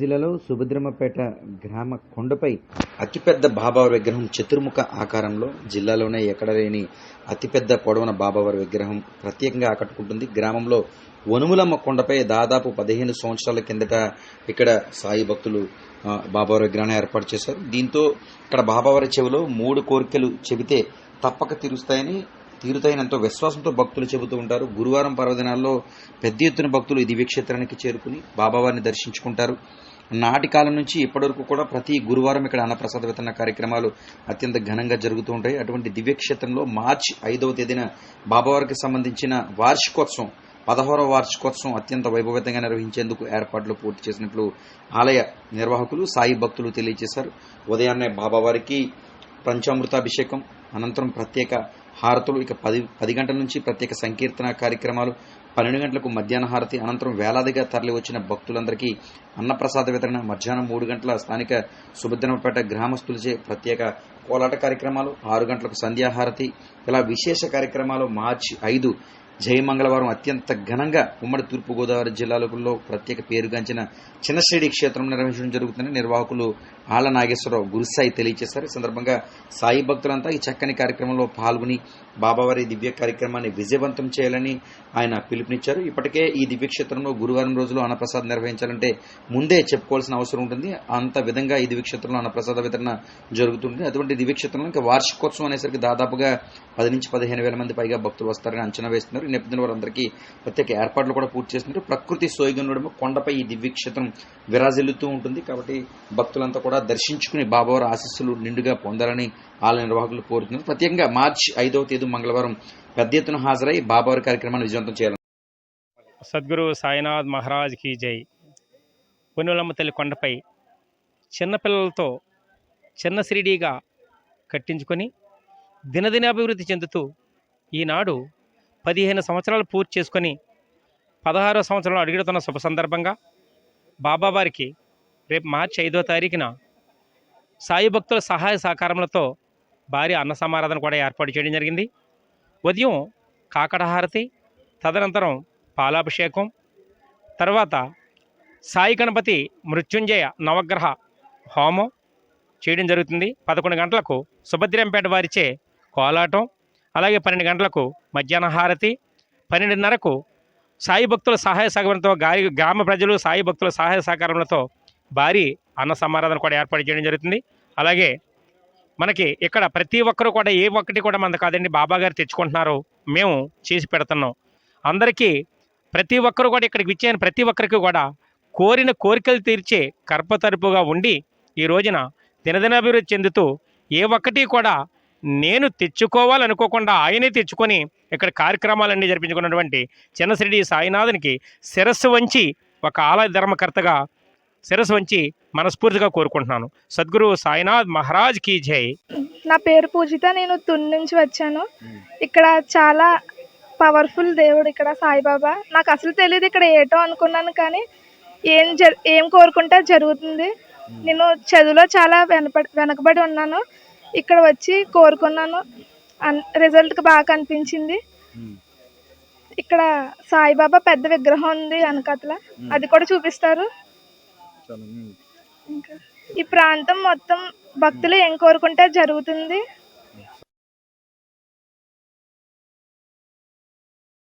జిల్లాలో సుభద్రమ్మపేట గ్రామ కొండపై అతిపెద్ద బాబావారి విగ్రహం చతుర్ముఖ ఆకారంలో జిల్లాలోనే ఎక్కడ లేని అతిపెద్ద పొడవున బాబావారి విగ్రహం ప్రత్యేకంగా ఆకట్టుకుంటుంది. గ్రామంలో వనుములమ్మ కొండపై దాదాపు పదిహేను సంవత్సరాల కిందట ఇక్కడ సాయి భక్తులు బాబావారి విగ్రహాన్ని ఏర్పాటు చేశారు. దీంతో ఇక్కడ బాబావారి చెవిలో మూడు కోరికలు చెబితే తప్పక తీరుస్తాయని తీరుతాయని ఎంతో విశ్వాసంతో భక్తులు చెబుతూ ఉంటారు. గురువారం పర్వదినాల్లో పెద్ద ఎత్తున భక్తులు ఈ దివ్యక్షేత్రానికి చేరుకుని బాబావారిని దర్శించుకుంటారు. నాటి కాలం నుంచి ఇప్పటివరకు కూడా ప్రతి గురువారం ఇక్కడ అన్నప్రసాద వితరణ కార్యక్రమాలు అత్యంత ఘనంగా జరుగుతూ ఉంటాయి. అటువంటి దివ్యక్షేత్రంలో మార్చి ఐదవ తేదీన బాబావారికి సంబంధించిన వార్షికోత్సవం పదహారవ వార్షికోత్సవం అత్యంత వైభవంతంగా నిర్వహించేందుకు ఏర్పాట్లు పూర్తి చేసినట్లు ఆలయ నిర్వాహకులు సాయి భక్తులు తెలియజేశారు. ఉదయాన్నే బాబావారికి పంచామృతాభిషేకం అనంతరం ప్రత్యేక హారతులు. ఇక పది పది గంటల నుంచి ప్రత్యేక సంకీర్తన కార్యక్రమాలు. పన్నెండు గంటలకు మధ్యాహ్న హారతి. అనంతరం వేలాదిగా తరలి వచ్చిన భక్తులందరికీ అన్నప్రసాద వితరణ. మధ్యాహ్నం మూడు గంటల స్థానిక సుభద్రమపేట గ్రామస్తులచే ప్రత్యేక కోలాట కార్యక్రమాలు. ఆరు గంటలకు సంధ్యాహారతి. ఇలా విశేష కార్యక్రమాలు మార్చి ఐదు జై మంగళవారం అత్యంత ఘనంగా ఉమ్మడి తూర్పుగోదావరి జిల్లాలో ప్రత్యేక పేరుగాంచిన చిన్నశ్రేణి క్షేత్రం నిర్వహించడం జరుగుతుందని నిర్వాహకులు ఆళ్ళ నాగేశ్వరరావు గురుసాయి తెలియజేశారు. ఈ సందర్భంగా సాయి భక్తులంతా ఈ చక్కని కార్యక్రమంలో పాల్గొని బాబావారి దివ్య కార్యక్రమాన్ని విజయవంతం చేయాలని ఆయన పిలుపునిచ్చారు. ఇప్పటికే ఈ దివ్యక్షేత్రంలో గురువారం రోజులో అన్నప్రసాద్ నిర్వహించాలంటే ముందే చెప్పుకోవాల్సిన అవసరం ఉంటుంది. అంత విధంగా ఈ దివ్యక్షేత్రంలో అన్నప్రసాద వితరణ జరుగుతుంది అటువంటి దివ్యక్షేత్రంలో ఇంకా వార్షికోత్సవం అనేసరికి దాదాపుగా పది నుంచి పదిహేను వేల మంది పైగా భక్తులు వస్తారని అంచనా వేస్తున్నారు. ఈ నేపథ్యంలో వారందరికీ ప్రత్యేక ఏర్పాట్లు కూడా పూర్తి చేస్తున్నారు. ప్రకృతి సోయగనుడము కొండపై ఈ దివ్యక్షేత్రం విరాజిల్లుతూ ఉంటుంది. కాబట్టి భక్తులంతా కూడా దర్శించుకుని బాబావారి ఆశీస్సులు నిండుగా పొందాలని ఆలయ నిర్వాహకులు కోరుతున్నారు. ప్రత్యేకంగా మార్చి ఐదవ తేదీ మంగళవారం పెద్ద ఎత్తున హాజరై బాబావారి కార్యక్రమాన్ని విజయవంతం చేయాలి సద్గురు సాయినాథ్ మహారాజ్ కీ జై. పొన్నులమ్మ తల్లి కొండపై చిన్నపిల్లలతో చిన్న శ్రీడీగా కట్టించుకొని దినదినాభివృద్ధి చెందుతూ ఈనాడు పదిహేను సంవత్సరాలు పూర్తి చేసుకొని పదహారో సంవత్సరంలో అడుగుతున్న శుభ సందర్భంగా బాబావారికి రేపు మార్చి ఐదో తారీఖున సాయి భక్తుల సహాయ సహకారములతో భారీ అన్న సమారాధన కూడా ఏర్పాటు చేయడం జరిగింది. ఉదయం కాకడహారతి తదనంతరం పాలాభిషేకం తర్వాత సాయి గణపతి మృత్యుంజయ నవగ్రహ హోమం చేయడం జరుగుతుంది. పదకొండు గంటలకు సుభద్రంపేట వారిచే కోలాటం అలాగే పన్నెండు గంటలకు మధ్యాహ్న హారతి పన్నెండున్నరకు సాయి భక్తుల సహాయ సహకారంతో గారి గ్రామ ప్రజలు సాయి భక్తుల సహాయ సహకారములతో భారీ అన్న సమారాధన కూడా ఏర్పాటు చేయడం జరుగుతుంది. అలాగే మనకి ఇక్కడ ప్రతి ఒక్కరు కూడా ఏ ఒక్కటి కూడా మనది కాదండి బాబా గారు తెచ్చుకుంటున్నారు మేము చేసి పెడుతున్నాం. అందరికీ ప్రతి ఒక్కరు కూడా ఇక్కడికి విచ్చేయని ప్రతి ఒక్కరికి కూడా కోరిన కోరికలు తీర్చే కర్పతరుపుగా ఉండి ఈ రోజున దినదినాభివృద్ధి చెందుతూ ఏ ఒక్కటి కూడా నేను తెచ్చుకోవాలనుకోకుండా ఆయనే తెచ్చుకొని ఇక్కడ కార్యక్రమాలన్నీ జరిపించుకున్నటువంటి చిన్నశ్రీడి సాయినాథునికి శిరస్సు వంచి ఒక ఆలయ ధర్మకర్తగా శిరస్సు వంచి మనస్ఫూర్తిగా కోరుకుంటున్నాను. సద్గురు సాయినాథ్ మహారాజ్ కీ జై. నా పేరు పూజిత నేను తుని నుంచి వచ్చాను. ఇక్కడ చాలా పవర్ఫుల్ దేవుడు ఇక్కడ సాయిబాబా. నాకు అసలు తెలియదు ఇక్కడ ఏటో అనుకున్నాను కానీ ఏం జ ఏం కోరుకుంటే జరుగుతుంది. నేను చదువులో చాలా వెనపడి వెనకబడి ఉన్నాను. ఇక్కడ వచ్చి కోరుకున్నాను. అన్ రిజల్ట్ బాగా కనిపించింది. ఇక్కడ సాయిబాబా పెద్ద విగ్రహం ఉంది వెనకట్ల అది కూడా చూపిస్తారు. ఈ ప్రాంతం మొత్తం భక్తులు ఏం కోరుకుంటే జరుగుతుంది.